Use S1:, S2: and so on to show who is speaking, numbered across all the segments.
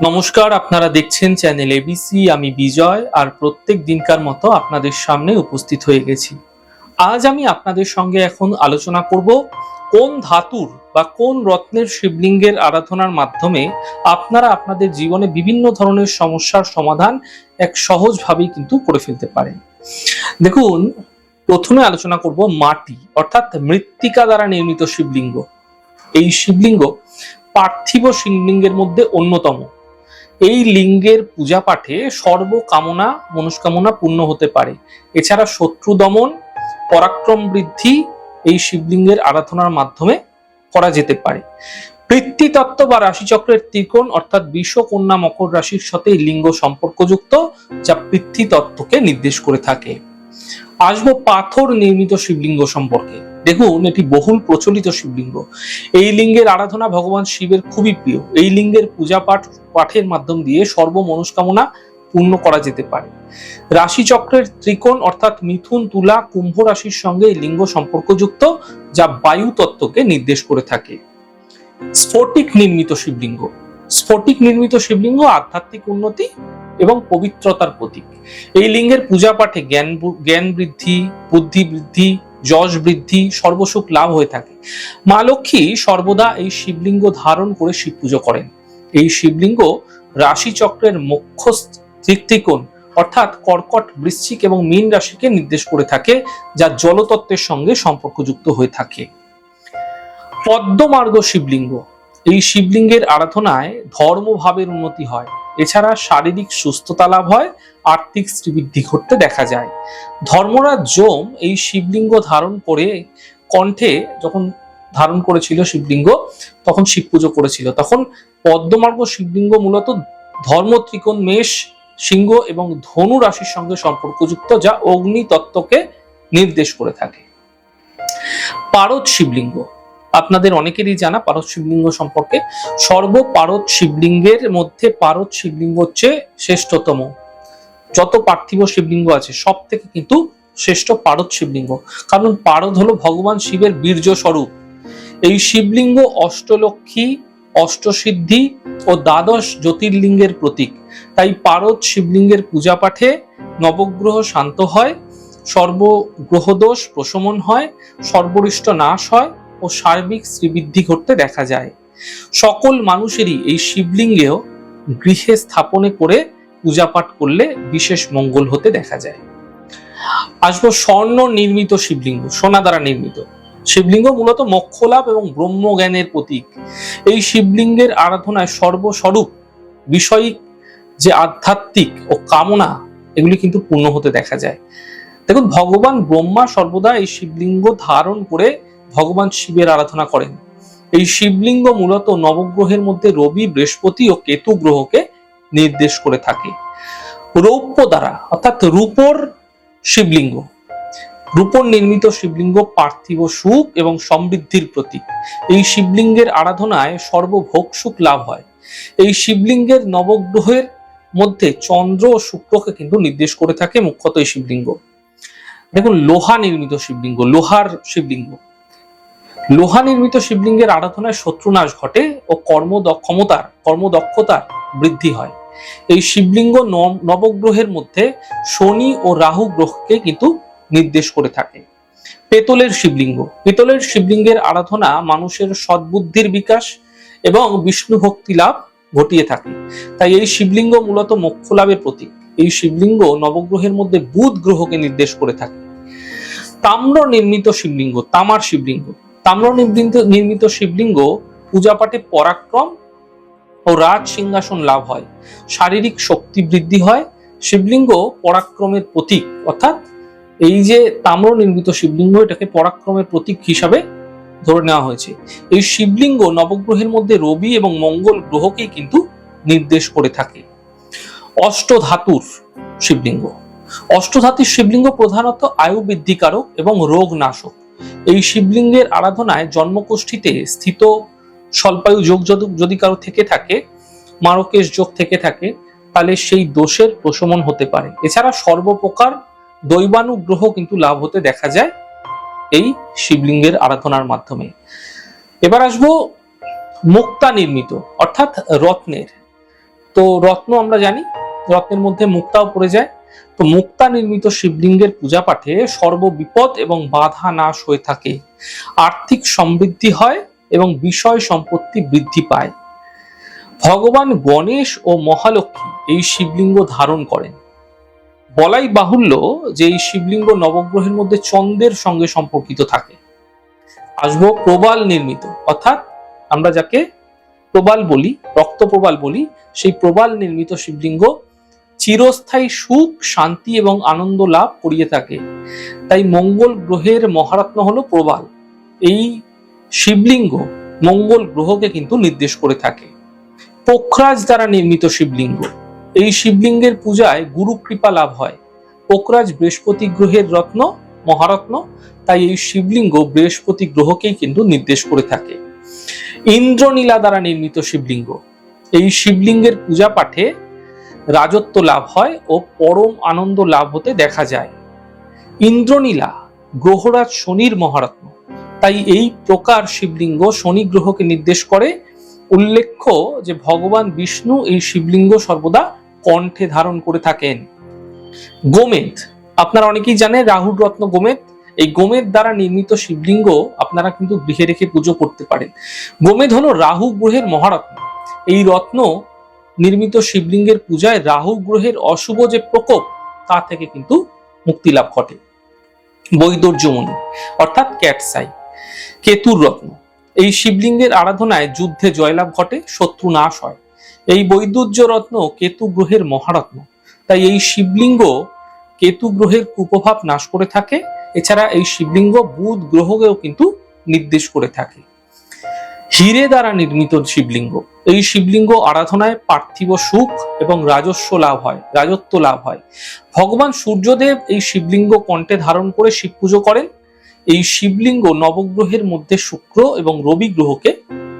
S1: নমস্কার, আপনারা দেখছেন চ্যানেল এবিসি আমি বিজয়, আর প্রত্যেক দিনকার মতো আপনাদের সামনে উপস্থিত হয়ে গেছি। আজ আমি আপনাদের সঙ্গে এখন আলোচনা করব কোন ধাতুর বা কোন রত্নের শিবলিঙ্গের আরাধনার মাধ্যমে আপনারা আপনাদের জীবনে বিভিন্ন ধরনের সমস্যার সমাধান এক সহজভাবেই কিন্তু করে ফেলতে পারেন। দেখুন, প্রথমে আলোচনা করব মাটি, অর্থাৎ মৃত্তিকা দ্বারা নির্মিত শিবলিঙ্গ। এই শিবলিঙ্গ পার্থিব শিবলিঙ্গের মধ্যে অন্যতম। এই লিঙ্গের পূজা পাঠে সর্বকামনা মনস্কামনা পূর্ণ হতে পারে। এছাড়া শত্রু দমন, পরাক্রম বৃদ্ধি এই শিবলিঙ্গের আরাধনার মাধ্যমে করা যেতে পারে। পৃথ্বীতত্ত্ব বা রাশিচক্রের ত্রিকোণ অর্থাৎ বিষ কন্যা মকর রাশির সাথে লিঙ্গ সম্পর্কযুক্ত যা পৃথ্বীতত্ত্বকে নির্দেশ করে থাকে। আসব পাথর নির্মিত শিবলিঙ্গ সম্পর্কে। দেখুন এটি বহুল প্রচলিত শিবলিঙ্গ। এই লিঙ্গের আরাধনা ভগবান শিবের খুবই প্রিয়। এই লিঙ্গের পূজা পাঠ, পাঠের মাধ্যম দিয়ে সর্ব মনস্কামনা পূর্ণ করা যেতে পারে। রাশিচক্রের ত্রিকোণ অর্থাৎ মিথুন, তুলা, কুম্ভ রাশির সঙ্গে এই লিঙ্গ সম্পর্কযুক্ত যা বায়ু তত্ত্বকে নির্দেশ করে থাকে। স্ফটিক নির্মিত শিবলিঙ্গ। স্ফটিক নির্মিত শিবলিঙ্গ আধ্যাত্মিক উন্নতি এবং পবিত্রতার প্রতীক। এই লিঙ্গের পূজা পাঠে জ্ঞান জ্ঞান বৃদ্ধি, বুদ্ধি বৃদ্ধি যশ বৃদ্ধি, সর্বসুখ লাভ হয়ে থাকে। মা লক্ষ্মী সর্বদা এই শিবলিঙ্গ ধারণ করে শিব পুজো করেন। এই শিবলিঙ্গ রাশিচক্রের মুখ্য ত্রিকোণ অর্থাৎ কর্কট, বৃশ্চিক এবং মীন রাশিকে নির্দেশ করে থাকে, যা জলতত্ত্বের সঙ্গে সম্পর্কযুক্ত হয়ে থাকে। পদ্মমার্গ শিবলিঙ্গ। এই শিবলিঙ্গের আরাধনায় ধর্মভাবের উন্নতি হয়। এছাড়া শারীরিক সুস্থতা লাভ হয়, আর্থিক শ্রীবৃদ্ধি ঘটতে দেখা যায়। ধর্মরাজ যম এই শিবলিঙ্গ ধারণ করে কণ্ঠে যখন ধারণ করেছিল শিবলিঙ্গ, তখন শিব পুজো করেছিল। তখন পদ্মমার্গ শিবলিঙ্গ মূলত ধর্ম ত্রিকোণ মেষ, সিংহ এবং ধনু রাশির সঙ্গে সম্পর্কযুক্ত, যা অগ্নি তত্ত্বকে নির্দেশ করে থাকে। পারদ শিবলিঙ্গ আপনাদের অনেকেরই জানা পারদ শিবলিঙ্গ সম্পর্কে। সর্বপারদ শিবলিঙ্গের মধ্যে পারদ শিবলিঙ্গ হচ্ছে শ্রেষ্ঠতম। যত পার্থিব শিবলিঙ্গ আছে সব থেকে কিন্তু শ্রেষ্ঠ পারদ শিবলিঙ্গ। কারণ পারদ হলো ভগবান শিবের বীর্য স্বরূপ। এই শিবলিঙ্গ অষ্টলক্ষ্মী, অষ্টসিদ্ধি ও দ্বাদশ জ্যোতির্লিঙ্গের প্রতীক। তাই পারদ শিবলিঙ্গের পূজা পাঠে নবগ্রহ শান্ত হয়, সর্বগ্রহদোষ প্রশমন হয়, সর্বরিষ্ট নাশ হয় ও সার্বিক শ্রীবৃদ্ধি ঘটতে দেখা যায়। সকল মানুষেরই এই শিবলিঙ্গেও গৃহে স্থাপনে করে পূজা পাঠ করলে বিশেষ মঙ্গল হতে দেখা যায়। আসব স্বর্ণ নির্মিত শিবলিঙ্গ, সোনা দ্বারা নির্মিত। শিবলিঙ্গ মূলত মোক্ষ লাভ এবং ব্রহ্মজ্ঞানের প্রতীক। এই শিবলিঙ্গের আরাধনায় সর্বস্বরূপ বিষয়িক যে আধ্যাত্মিক ও কামনা, এগুলি কিন্তু পূর্ণ হতে দেখা যায়। দেখুন, ভগবান ব্রহ্মা সর্বদা এই শিবলিঙ্গ ধারণ করে ভগবান শিবের আরাধনা করেন। এই শিবলিঙ্গ মূলত নবগ্রহের মধ্যে রবি, বৃহস্পতি ও কেতু গ্রহকে নির্দেশ করে থাকে। রৌপ্য দ্বারা, অর্থাৎ রূপর শিবলিঙ্গ। রূপর নির্মিত শিবলিঙ্গ পার্থিব সুখ এবং সমৃদ্ধির প্রতীক। এই শিবলিঙ্গের আরাধনায় সর্বভোগ সুখ লাভ হয়। এই শিবলিঙ্গের নবগ্রহের মধ্যে চন্দ্র ও শুক্রকে কিন্তু নির্দেশ করে থাকে মুখ্যত এই শিবলিঙ্গ। দেখুন, লোহা নির্মিত শিবলিঙ্গ, লোহার শিবলিঙ্গ। লোহা নির্মিত শিবলিঙ্গের আরাধনায় শত্রুনাশ ঘটে ও কর্মক্ষমতার কর্মদক্ষতার বৃদ্ধি হয়। এই শিবলিঙ্গ নবগ্রহের মধ্যে শনি ও রাহু গ্রহকে কিন্তু নির্দেশ করে থাকে। পেতলের শিবলিঙ্গ। পেতলের শিবলিঙ্গের আরাধনা মানুষের সদ্বুদ্ধির বিকাশ এবং বিষ্ণু ভক্তি লাভ ঘটিয়ে থাকে। তাই এই শিবলিঙ্গ মূলত মোক্ষ লাভের প্রতীক। এই শিবলিঙ্গ নবগ্রহের মধ্যে বুধ গ্রহকে নির্দেশ করে থাকে। তাম্র নির্মিত শিবলিঙ্গ, তামার শিবলিঙ্গ। তাম্র নির্মিত শিবলিঙ্গ পূজা পাঠে পরাক্রম ও রাজ সিংহাসন লাভ হয়। শারীরিক শক্তি বৃদ্ধি হয়। শিবলিঙ্গ পরাক্রমের প্রতীক, অর্থাৎ এই যে তাম্র নির্মিত শিবলিঙ্গ, এটাকে পরাক্রমের প্রতীক হিসাবে ধরে নেওয়া হয়েছে। এই শিবলিঙ্গ নবগ্রহের মধ্যে রবি এবং মঙ্গল গ্রহকেই কিন্তু নির্দেশ করে থাকে। অষ্টধাতুর শিবলিঙ্গ। অষ্টধাতুর শিবলিঙ্গ প্রধানত আয়ু বৃদ্ধিকারক এবং রোগ নাশক এই শিবলিঙ্গের আরাধনায় জন্মকোষ্ঠীতে স্থিত স্বল্পায়ু যোগ যদি কারও থেকে থাকে, মারকেশ যোগ থেকে থাকে, তাহলে সেই দোষের প্রশমন হতে পারে। এছাড়া সর্বপ্রকার দৈবানুগ্রহ কিন্তু লাভ হতে দেখা যায় এই শিবলিঙ্গের আরাধনার মাধ্যমে। এবার আসব মুক্তা নির্মিত, অর্থাৎ রত্নের। তো রত্ন আমরা জানি, রত্নের মধ্যে মুক্তাও পড়ে যায় তো মুক্তা নির্মিত শিবলিঙ্গের পূজা পাঠে সর্ববিপদ এবং বাধা নাশ হয়ে থাকে। আর্থিক সমৃদ্ধি হয় এবং বিষয় সম্পত্তি বৃদ্ধি পায়। ভগবান গণেশ ও মহালক্ষ্মী এই শিবলিঙ্গ ধারণ করেন। বলাই বাহুল্য যে এই শিবলিঙ্গ নবগ্রহের মধ্যে চন্দ্রের সঙ্গে সম্পর্কিত থাকে। আসব প্রবাল নির্মিত, অর্থাৎ আমরা যাকে প্রবাল বলি রক্ত প্রবাল বলি, সেই প্রবাল নির্মিত শিবলিঙ্গ চিরস্থায়ী সুখ, শান্তি এবং আনন্দ লাভ করিয়ে থাকে। তাই মঙ্গল গ্রহের মহারত্ন হলো প্রবাল। এই শিবলিঙ্গ মঙ্গল গ্রহকে কিন্তু নির্দেশ করে থাকে। পোখরাজ দ্বারা নির্মিত শিবলিঙ্গ। এই শিবলিঙ্গের পূজায় গুরু কৃপা লাভ হয়। পোখরাজ বৃহস্পতি গ্রহের রত্ন, মহারত্ন, তাই এই শিবলিঙ্গ বৃহস্পতি গ্রহকেই কিন্তু নির্দেশ করে থাকে। ইন্দ্রনীলা দ্বারা নির্মিত শিবলিঙ্গ। এই শিবলিঙ্গের পূজা পাঠে রাজত্ব লাভ হয় ও পরম আনন্দ লাভ হতে দেখা যায়। ইন্দ্রনীলা গ্রহরাজ শনির মহারত্ন। তাই এই প্রকার শিবলিঙ্গ শনি গ্রহকে নির্দেশ করে। উল্লেখ্য যে ভগবান বিষ্ণু এই শিবলিঙ্গ সর্বদা কণ্ঠে ধারণ করে থাকেন। গোমেদ, আপনারা অনেকেই জানেন রাহুল রত্ন গোমেদ। এই গোমেদ দ্বারা নির্মিত শিবলিঙ্গ আপনারা কিন্তু গৃহে রেখে পুজো করতে পারেন। গোমেদ হলো রাহু গ্রহের মহারত্ন। এই রত্ন নির্মিত শিবলিঙ্গের পূজায় রাহু গ্রহের অশুভ যে প্রকোপ, তা থেকে কিন্তু মুক্তি লাভ ঘটে। বৈদর্যমণি, অর্থাৎ ক্যাটসাই, কেতুর রত্ন। এই শিবলিঙ্গের আরাধনায় যুদ্ধে জয়লাভ ঘটে, শত্রু নাশ হয়। এই বৈদুর্য রত্ন কেতু গ্রহের মহারত্ন। তাই এই শিবলিঙ্গ কেতু গ্রহের কুপ্রভাব নাশ করে থাকে। এছাড়া এই শিবলিঙ্গ বুধ গ্রহকেও কিন্তু নির্দেশ করে থাকে। হিরে দ্বারা নির্মিত শিবলিঙ্গ। এই শিবলিঙ্গ আরাধনায় পার্থিব সুখ এবং রাজস্ব লাভ হয়, রাজত্ব লাভ হয়। ভগবান সূর্যদেব এই শিবলিঙ্গ কণ্ঠে ধারণ করে শিব পুজো করেন। এই শিবলিঙ্গ নবগ্রহের মধ্যে শুক্র এবং রবি গ্রহকে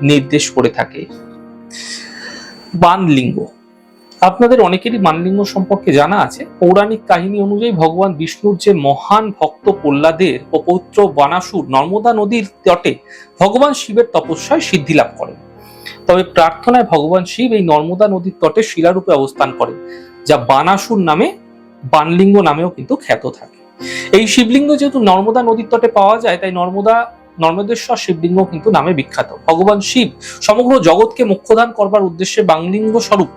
S1: নির্দেশ করে থাকে। বানলিঙ্গ। আপনাদের অনেকেরই বানলিঙ্গ সম্পর্কে জানা আছে। পৌরাণিক কাহিনী অনুযায়ী ভগবান বিষ্ণুর যে মহান ভক্ত প্রহ্লাদের ও পৌত্র বানাসুর নর্মদা নদীর তটে ভগবান শিবের তপস্যায় সিদ্ধি লাভ করেন। তবে প্রার্থনায় ভগবান শিব এই নর্মদা নদীর তটে শিলারূপে অবস্থান করেন, যা বানাসুর নামে বানলিঙ্গ নামেও কিন্তু খ্যাত থাকে। এই শিবলিঙ্গ যেহেতু নর্মদা নদীর তটে পাওয়া যায়, তাই নর্মদা, নর্মদেশ্বর শিবলিঙ্গ কিন্তু নামে বিখ্যাত। ভগবান শিব সমগ্র জগৎকে মোক্ষদান করবার উদ্দেশ্যে বাংলিঙ্গ স্বরূপ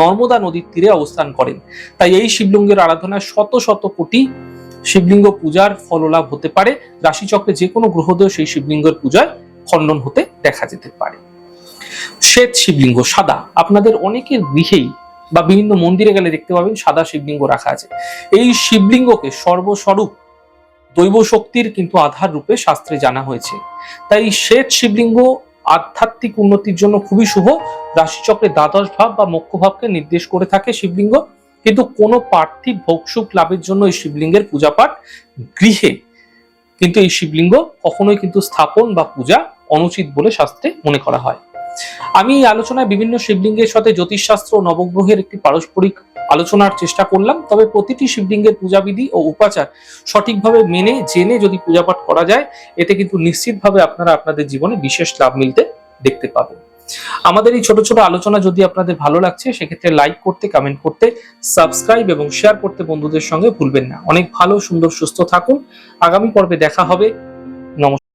S1: নর্মদা নদীর তীরে অবস্থান করেন। তাই এই শিবলিঙ্গের আরাধনায় শত শত কোটি শিবলিঙ্গ পূজার ফললাভ হতে পারে। রাশিচক্রে যে কোনো গ্রহদেও সেই শিবলিঙ্গের পূজায় খণ্ডন হতে দেখা যেতে পারে। শ্বেত শিবলিঙ্গ, সাদা। আপনাদের অনেকের গৃহেই বা বিভিন্ন মন্দিরে গেলে দেখতে পাবেন সাদা শিবলিঙ্গ রাখা আছে। এই শিবলিঙ্গকে সর্বস্বরূপ দৈব শক্তির কিন্তু আধার রূপে শাস্ত্রে জানা হয়েছে। তাই শ্বেত শিবলিঙ্গ আধ্যাত্মিক উন্নতির জন্য খুবই শুভ। রাশিচক্রে দ্বাদশ ভাব বা মোক্ষ ভাবকে নির্দেশ করে থাকে শিবলিঙ্গ। কিন্তু কোনো পার্থিব ভোগসুখ লাভের জন্য এই শিবলিঙ্গের পূজা পাঠ গৃহে। কিন্তু এই শিবলিঙ্গ কখনোই কিন্তু স্থাপন বা পূজা অনুচিত বলে শাস্ত্রে মনে করা হয়। আমি এই আলোচনায় বিভিন্ন শিবলিঙ্গের সাথে জ্যোতিষশাস্ত্র নবগ্রহের একটি পারস্পরিক আলোচনার চেষ্টা করলাম, তবে প্রতিটি শিবলিঙ্গের পূজাবিধি ও উপাচার সঠিকভাবে মেনে, জেনে যদি পূজাপাঠ করা যায়, এতে কিন্তু নিশ্চিতভাবে আপনারা আপনাদের জীবনে বিশেষ লাভ মিলতে দেখতে পাবেন। আমাদের এই ছোট ছোট আলোচনা যদি আপনাদের ভালো লাগছে, সেক্ষেত্রে লাইক করতে কমেন্ট করতে সাবস্ক্রাইব এবং শেয়ার করতে বন্ধুদের সঙ্গে ভুলবেন না। অনেক ভালো, সুন্দর, সুস্থ থাকুন। আগামী পর্বে দেখা হবে। নমস্কার।